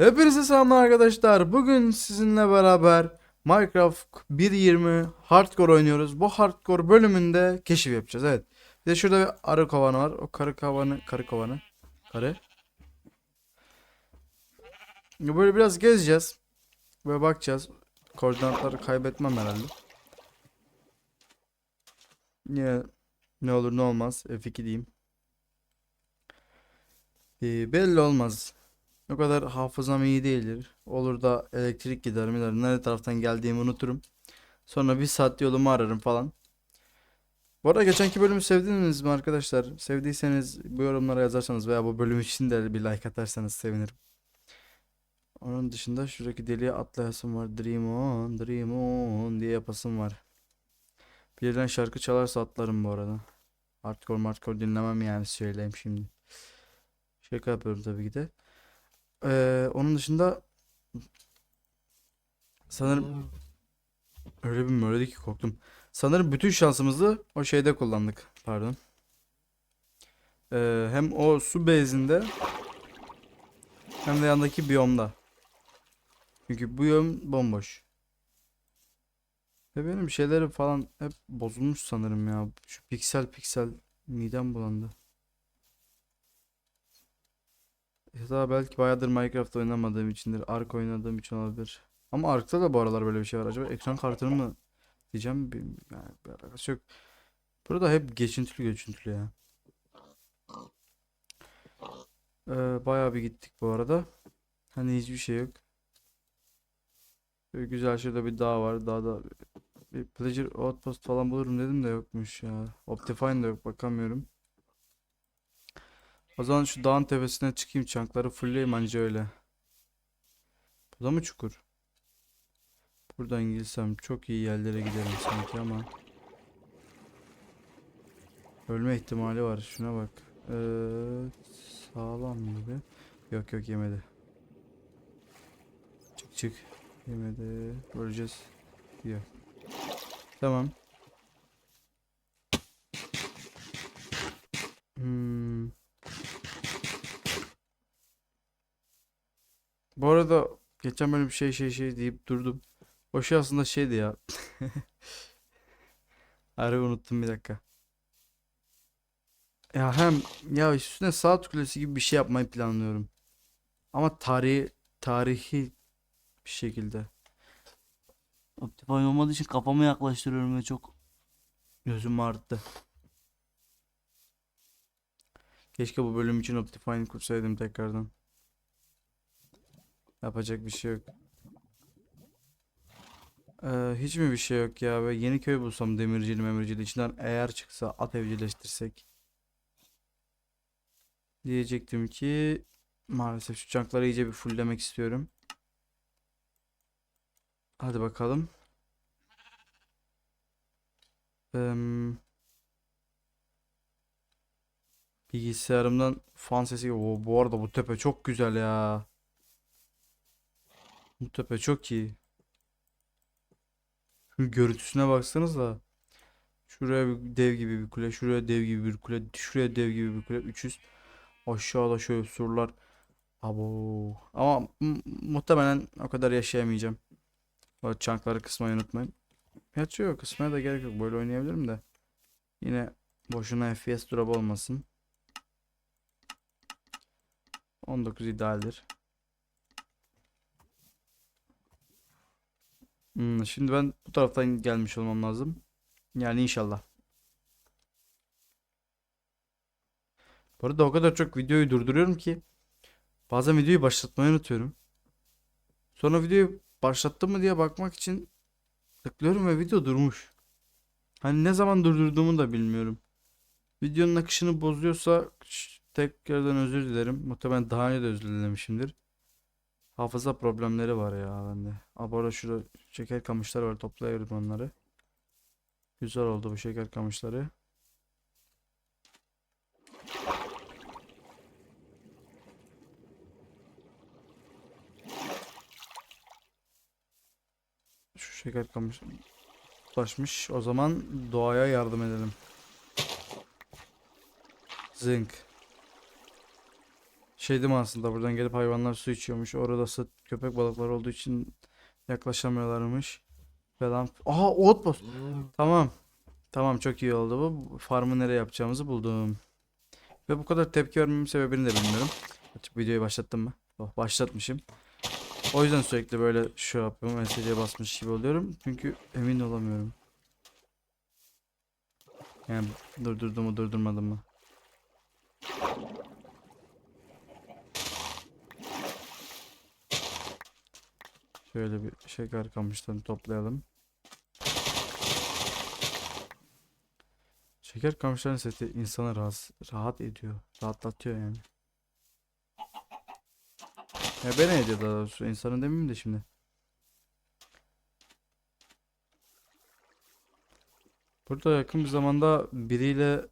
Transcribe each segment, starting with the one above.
Hepinize selamlar arkadaşlar. Bugün sizinle beraber Minecraft 1.20 Hardcore oynuyoruz. Bu Hardcore bölümünde keşif yapacağız. Evet. Bir de şurada bir arı kovanı var. O karı kovanı, karı kovanı. Karı. Böyle biraz gezeceğiz. Böyle bakacağız. Koordinatları kaybetmem herhalde. Yine ne olur ne olmaz. F2 diyeyim. Ee, belli olmaz. O kadar hafızam iyi değildir. Olur da elektrik gider mi der. Nerede taraftan geldiğimi unuturum. Sonra bir saat yolumu ararım falan. Bu arada geçenki bölümü sevdiniz mi arkadaşlar? Sevdiyseniz bu yorumlara yazarsanız veya bu bölüm için de bir like atarsanız sevinirim. Onun dışında şuradaki deliğe atlayasım var. Dream on, dream on diye yapasım var. Birden şarkı çalarsa atlarım bu arada. Hardcore hardcore dinlemem yani söyleyeyim şimdi. Şaka yapıyorum tabii ki de. Ee, onun dışında sanırım öyle bir değil ki korktum. Sanırım bütün şansımızı o şeyde kullandık. Pardon. Ee, hem o su bezinde hem de yandaki biyomda. Çünkü biyom bomboş. Ve benim şeylerim falan hep bozulmuş sanırım ya. Şu piksel piksel midem bulandı. Ya da belki bayağıdır Minecraft oynamadığım içindir. Ark oynadığım için olabilir. Ama Ark'ta da bu aralar böyle bir şey var. Acaba ekran kartını mı diyeceğim. Bir, yani bir alakası yok. Burada hep geçintili geçintili ya. Ee, bayağı bir gittik bu arada. Hani hiçbir şey yok. Böyle güzel şurada bir dağ var. Dağda bir Pleasure Outpost falan bulurum dedim de yokmuş ya. Optifine de yok bakamıyorum. O zaman şu dağın tepesine çıkayım çankları fullleyeyim anca öyle. Bu da mı çukur? Buradan girsem çok iyi yerlere giderim sanki ama. Ölme ihtimali var şuna bak. Ee, sağlam gibi. Yok yok yemedi. Çık çık. Yemedi. Öleceğiz. Yok. Tamam. Hmm. Bu arada geçen bölüm şey şey şey deyip durdum. O şey aslında şeydi ya. Harbi unuttum bir dakika. Ya hem ya üstüne saat kulesi gibi bir şey yapmayı planlıyorum. Ama tarihi tarihi bir şekilde. Optifine olmadığı için kafamı yaklaştırıyorum ve çok gözüm arttı. Keşke bu bölüm için Optifine kursaydım tekrardan. Yapacak bir şey yok. Ee, hiç mi bir şey yok ya? Ve yeni köy bulsam demircili memircili içinden eğer çıksa at evcilleştirsek. Diyecektim ki maalesef şu çankları iyice bir fulllemek istiyorum. Hadi bakalım. Em, bilgisayarımdan fan sesi. Oo, bu arada bu tepe çok güzel ya. Bu tepe çok iyi. Şu görüntüsüne baksanız da. Şuraya bir dev gibi bir kule, şuraya dev gibi bir kule, şuraya dev gibi bir kule. 300. Aşağıda şöyle surlar. Abo. Ama mu- muhtemelen o kadar yaşayamayacağım. Bu çankları kısmayı unutmayın. Gerçi yok kısmaya da gerek yok. Böyle oynayabilirim de. Yine boşuna FPS drop olmasın. 19 idealdir. Hmm, şimdi ben bu taraftan gelmiş olmam lazım. Yani inşallah. Bu arada o kadar çok videoyu durduruyorum ki bazen videoyu başlatmayı unutuyorum. Sonra videoyu başlattım mı diye bakmak için tıklıyorum ve video durmuş. Hani ne zaman durdurduğumu da bilmiyorum. Videonun akışını bozuyorsa tekrardan özür dilerim. Muhtemelen daha önce de özür dilemişimdir. Hafıza problemleri var ya bende. Arada şurada şeker kamışlar var. Toplayabilirim onları. Güzel oldu bu şeker kamışları. Şu şeker kamış ulaşmış. O zaman doğaya yardım edelim. Zınk. Şeydim aslında buradan gelip hayvanlar su içiyormuş. Orada sı- köpek balıkları olduğu için yaklaşamıyorlarmış. Falan. Aha outpost. Tamam. Tamam çok iyi oldu bu. Farmı nereye yapacağımızı buldum. Ve bu kadar tepki vermemin sebebini de bilmiyorum. Açık videoyu başlattım mı? Oh, başlatmışım. O yüzden sürekli böyle şu yapıyorum. MSC'ye basmış gibi oluyorum. Çünkü emin olamıyorum. Yani durdurdu mu durdurmadı mı? Şöyle bir şeker kamışlarını toplayalım. Şeker kamışların sesi insanı rahat, rahat ediyor. Rahatlatıyor yani. Ya beni ediyor daha doğrusu. İnsanı demeyeyim de şimdi. Burada yakın bir zamanda biriyle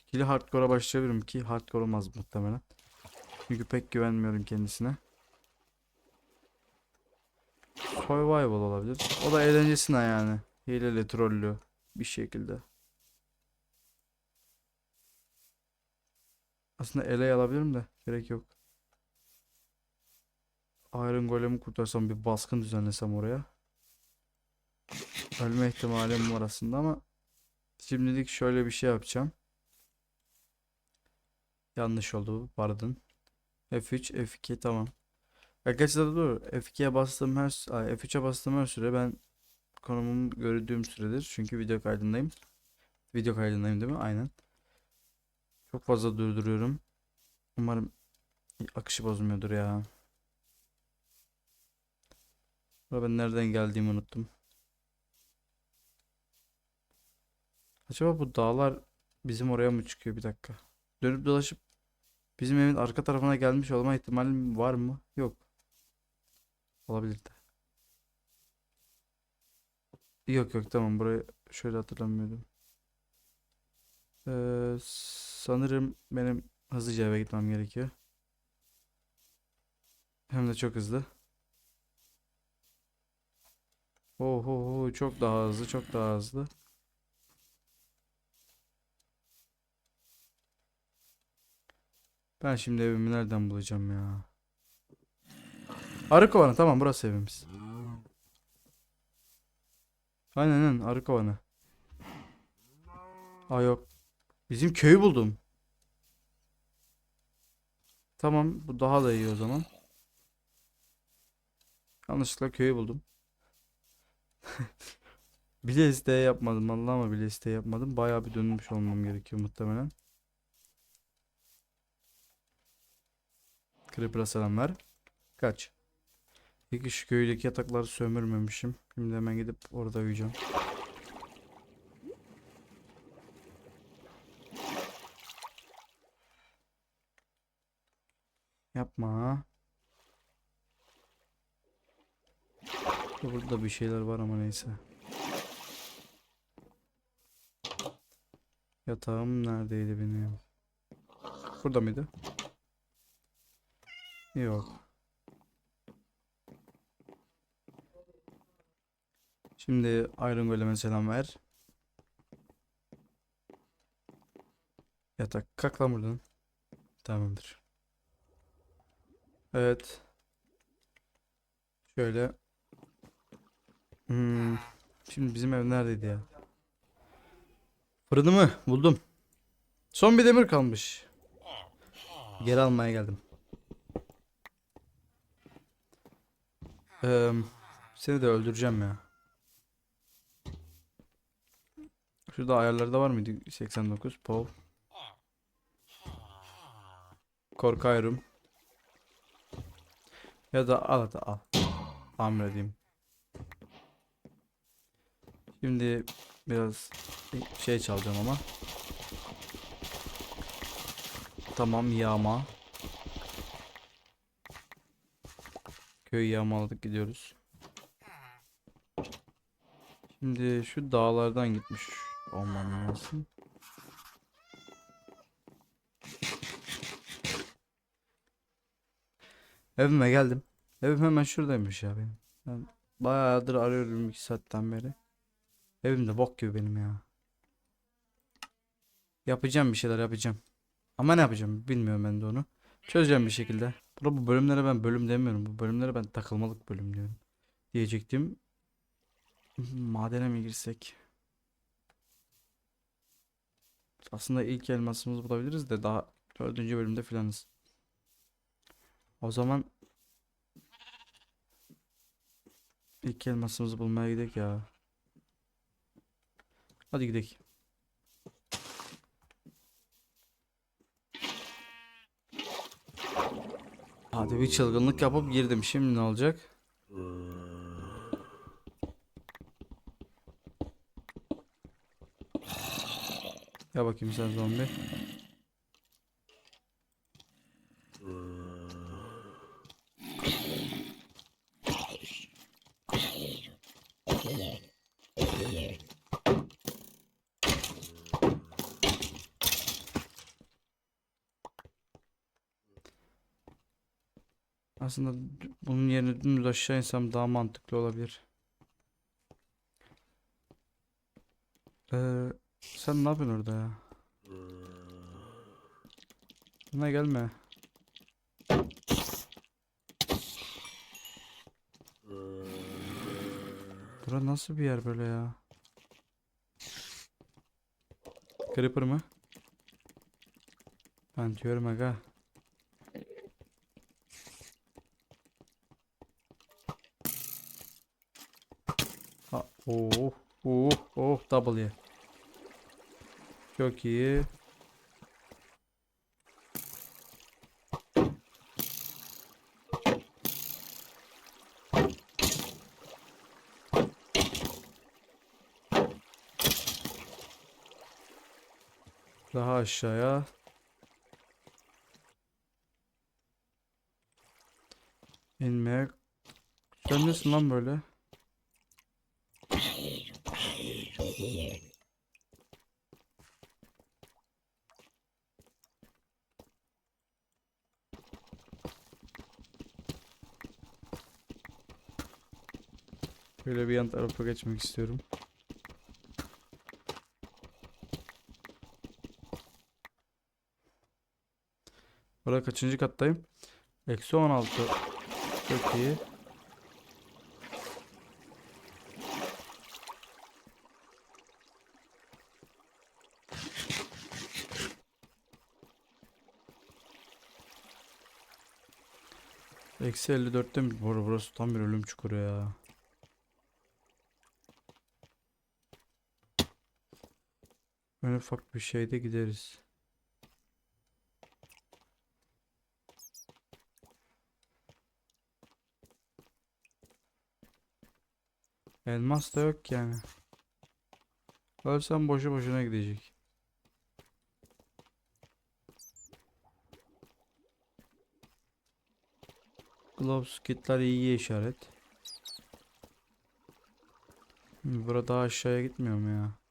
ikili hardcore'a başlayabilirim ki hardcore olmaz muhtemelen. Çünkü pek güvenmiyorum kendisine. Survival olabilir. O da eğlencesine yani. Hileli trollü bir şekilde. Aslında ele alabilirim de gerek yok. Iron Golem'i kurtarsam bir baskın düzenlesem oraya. Ölme ihtimalim var aslında ama şimdilik şöyle bir şey yapacağım. Yanlış oldu pardon. F3 F2 tamam. Arkadaşlar doğru. F2'ye bastığım her s- ay, F3'e bastığım her süre ben konumumu gördüğüm süredir. Çünkü video kaydındayım. Video kaydındayım değil mi? Aynen. Çok fazla durduruyorum. Umarım akışı bozmuyordur ya. Ben nereden geldiğimi unuttum. Acaba bu dağlar bizim oraya mı çıkıyor? Bir dakika. Dönüp dolaşıp bizim evin arka tarafına gelmiş olma ihtimalim var mı? Yok. Olabilir de. Yok yok tamam burayı şöyle hatırlamıyordum. Ee, sanırım benim hızlıca eve gitmem gerekiyor. Hem de çok hızlı. Oho çok daha hızlı çok daha hızlı. Ben şimdi evimi nereden bulacağım ya? Arı kovanı tamam burası evimiz. Aynen aynen arı kovanı. Aa yok. Bizim köyü buldum. Tamam bu daha da iyi o zaman. Yanlışlıkla köyü buldum. Bile isteye yapmadım Allah ama bile isteye yapmadım. Bayağı bir dönmüş olmam gerekiyor muhtemelen. Creeper'a selamlar. Kaç. Peki şu köydeki yatakları sömürmemişim. Şimdi hemen gidip orada uyuyacağım. Yapma. Burada bir şeyler var ama neyse. Yatağım neredeydi benim? Burada mıydı? Yok. Şimdi Iron Golem'e selam ver. Yatak kalk lan buradan. Tamamdır. Evet. Şöyle. Hmm. Şimdi bizim ev neredeydi ya? Fırınımı buldum. Son bir demir kalmış. Geri almaya geldim. Eee, seni de öldüreceğim ya. Şurada ayarlarda var mıydı? 89 Pov. Korkuyorum. Ya da al hadi al. Tamir edeyim. Şimdi biraz şey çalacağım ama. Tamam yağma. Köy yağmaladık gidiyoruz. Şimdi şu dağlardan gitmiş olmam lazım. Evime geldim. Evim hemen şuradaymış ya benim. Ben bayağıdır arıyorum 2 saatten beri. Evim de bok gibi benim ya. Yapacağım bir şeyler yapacağım. Ama ne yapacağım bilmiyorum ben de onu. Çözeceğim bir şekilde. Bro bu bölümlere ben bölüm demiyorum. Bu bölümlere ben takılmalık bölüm diyorum. Diyecektim. Madene mi girsek? Aslında ilk elmasımızı bulabiliriz de daha dördüncü bölümde filanız. O zaman ilk elmasımızı bulmaya gidelim ya. Hadi gidelim. Hadi bir çılgınlık yapıp girdim. Şimdi ne olacak? Ya bakayım sen zombi. Aslında bunun yerine dümdüz aşağı insem daha mantıklı olabilir. Ee, sen ne yapıyorsun orada ya? Buna gelme. Bura nasıl bir yer böyle ya? Creeper mı? Ben diyorum aga. Ha, oh, oh, oh, double ye. Çok iyi. Daha aşağıya. İnmeye. Sen nesin lan böyle? Şöyle bir yan tarafa geçmek istiyorum. Burada kaçıncı kattayım? Eksi 16. Çok iyi. Eksi 54'te mi? Bur- Burası tam bir ölüm çukuru ya. Böyle ufak bir şeyde gideriz. Elmas da yok yani. Ölsem boşu boşuna gidecek. Gloves kitler iyi işaret. Burada aşağıya gitmiyor mu ya?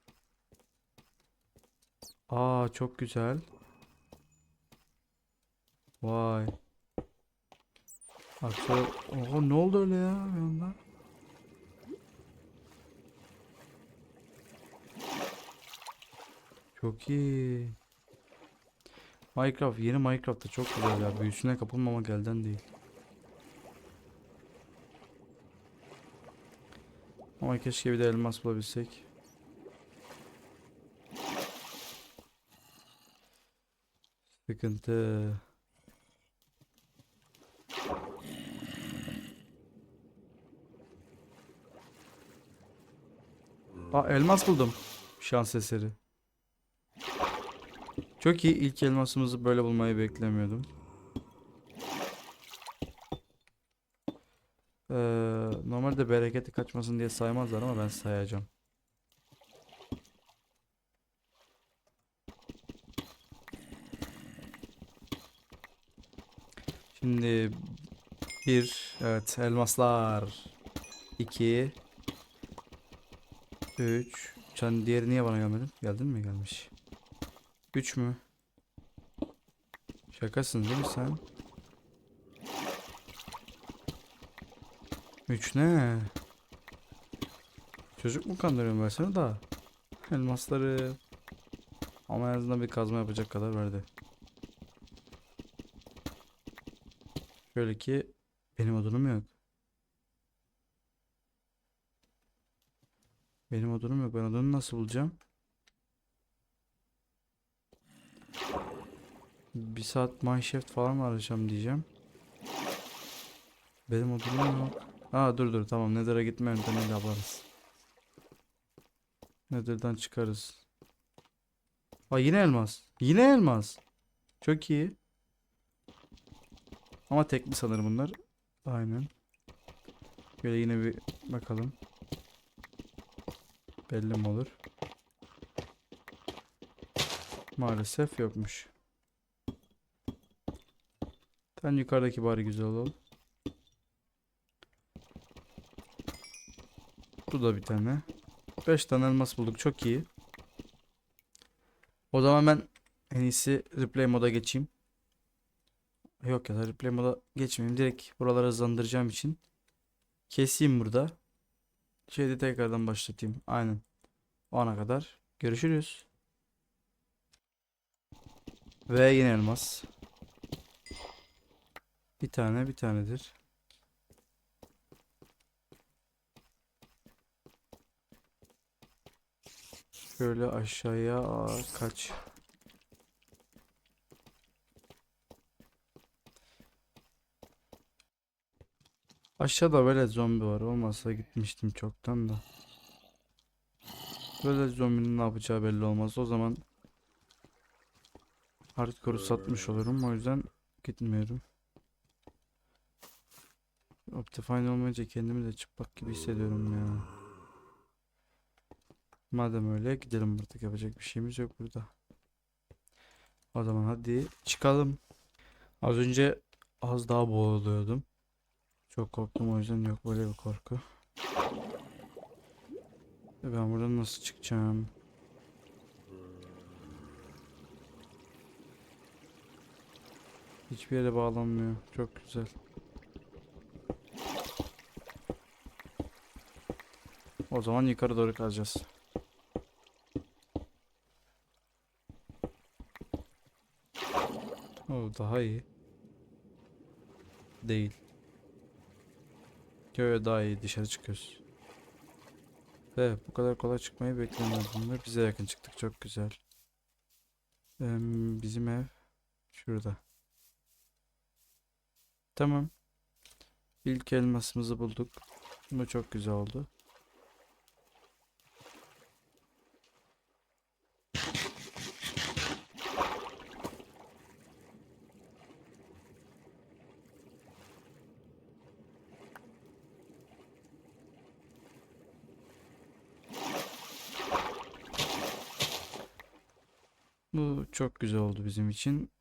Aa çok güzel. Vay. Şöyle- Oha ne oldu öyle ya bir anda? Çok iyi. Minecraft yeni Minecraft'ta çok güzel ya. Büyüsüne kapılmamak elden değil. Ama keşke bir de elmas bulabilsek. Sıkıntı. Aa elmas buldum. Şans eseri. Çok iyi. İlk elmasımızı böyle bulmayı beklemiyordum. Ee, normalde bereketi kaçmasın diye saymazlar ama ben sayacağım. Şimdi bir evet elmaslar 2 3 Sen diğeri niye bana gelmedin? Geldin mi? Gelmiş. 3 mü? Şakasın değil mi sen? 3 ne? Çocuk mu kandırıyorum versene da. Elmasları. Ama en azından bir kazma yapacak kadar verdi. Şöyle ki benim odunum yok. Benim odunum yok. Ben odunu nasıl bulacağım? Bir saat mineshaft falan mı arayacağım diyeceğim. Benim odunum yok. Aa dur dur tamam Nether'a gitme yöntemiyle yaparız. Nether'dan çıkarız. Aa yine elmas. Yine elmas. Çok iyi. Ama tekli sanırım bunlar. Aynen. Böyle yine bir bakalım. Belli mi olur? Maalesef yokmuş. Sen yukarıdaki bari güzel olalım. Bu da bir tane. 5 tane elmas bulduk. Çok iyi. O zaman ben en iyisi replay moda geçeyim. Yok ya da replay moda geçmeyeyim. Direkt buraları hızlandıracağım için. Keseyim burada. Şeyde tekrardan başlatayım. Aynen. O ana kadar. Görüşürüz. Ve yine elmas. Bir tane bir tanedir. Şöyle aşağıya aa, kaç. Aşağıda böyle zombi var. Olmazsa gitmiştim çoktan da. Böyle zombinin ne yapacağı belli olmaz. O zaman hardcore'u satmış olurum. O yüzden gitmiyorum. Optifine olmayınca kendimi de çıplak gibi hissediyorum ya. Madem öyle gidelim artık yapacak bir şeyimiz yok burada. O zaman hadi çıkalım. Az önce az daha boğuluyordum. Çok korktum o yüzden yok böyle bir korku. E Ben buradan nasıl çıkacağım? Hiçbir yere bağlanmıyor. Çok güzel. O zaman yukarı doğru kazacağız. O daha iyi. Değil. Köye daha iyi dışarı çıkıyoruz. Ve bu kadar kolay çıkmayı beklemiyordum ve bize yakın çıktık çok güzel. Em, bizim ev şurada. Tamam. İlk elmasımızı bulduk. Bu çok güzel oldu. Bu çok güzel oldu bizim için.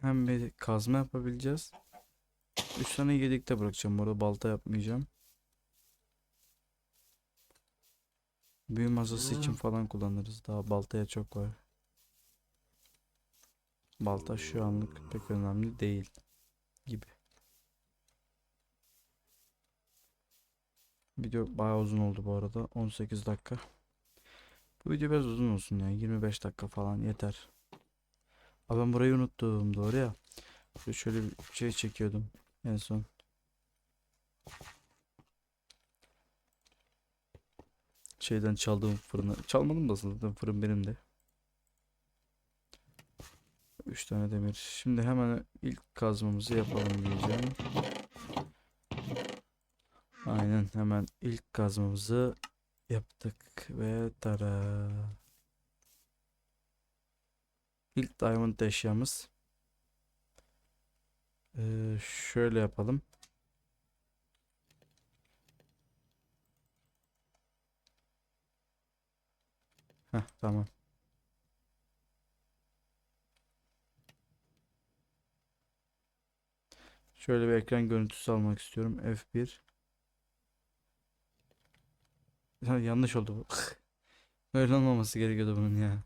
Hem bir kazma yapabileceğiz. 3 tane yedekte bırakacağım. Burada balta yapmayacağım. Büyü masası için falan kullanırız. Daha baltaya çok var. Balta şu anlık pek önemli değil gibi. Video bayağı uzun oldu bu arada. 18 dakika. Bu video biraz uzun olsun ya. 25 dakika falan yeter. Aa ben burayı unuttum. Doğru ya. Şöyle, bir şey çekiyordum en son. Şeyden çaldığım fırını. Çalmadım da aslında fırın benim de. 3 tane demir. Şimdi hemen ilk kazmamızı yapalım diyeceğim. Aynen hemen ilk kazmamızı yaptık ve tara. İlk diamond eşyamız. Ee, şöyle yapalım. Heh, tamam. Şöyle bir ekran görüntüsü almak istiyorum. F1. Ya, yanlış oldu bu. Böyle olmaması gerekiyordu bunun ya.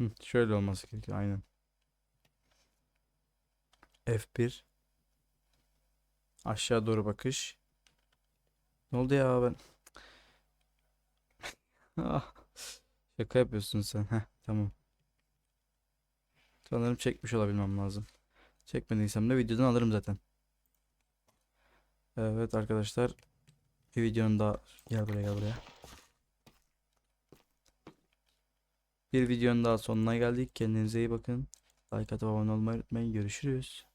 Hı, şöyle olması gerekiyor aynen. F1 Aşağı doğru bakış. Ne oldu ya ben? Şaka yapıyorsun sen. Heh, tamam. Sanırım çekmiş olabilmem lazım. Çekmediysem de videodan alırım zaten. Evet arkadaşlar. Bir videonun daha gel buraya gel buraya. Bir videonun daha sonuna geldik. Kendinize iyi bakın. Like atıp abone olmayı unutmayın. Görüşürüz.